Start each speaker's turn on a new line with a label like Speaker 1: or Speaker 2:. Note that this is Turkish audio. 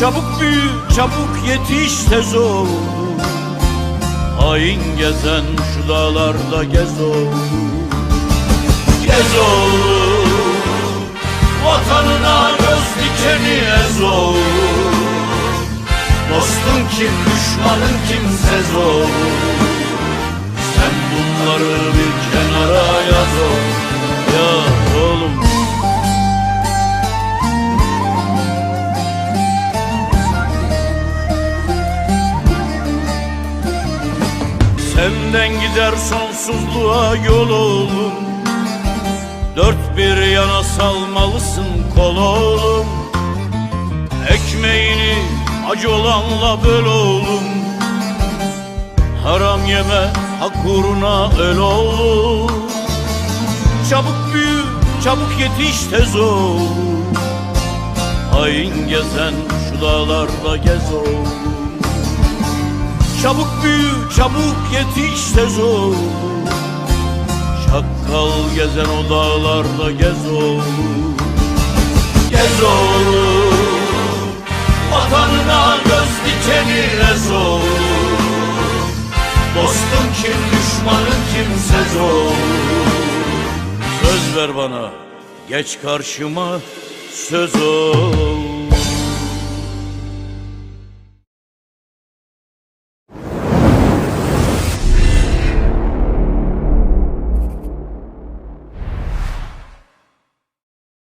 Speaker 1: Çabuk büyü, çabuk yetiş tez ol. Hain gezen şu dağlarda gez ol. Gez ol Senden gider sonsuzluğa yol oğlum. Dört bir yana salmalısın kol oğlum. Ekmeğini acı olanla böl oğlum. Haram yeme hak uğruna öl oğlum. Çabuk büyü çabuk yetiş tez ol Hain gezen şu dağlarda gez oğlum Çabuk büyü, çabuk yetiş tez ol Çakkal gezen o dağlarda gez ol Gez oğlum. Vatanına göz dikeni ez ol Dostun kim, düşmanın kim sez ol Söz ver bana, geç karşıma söz ol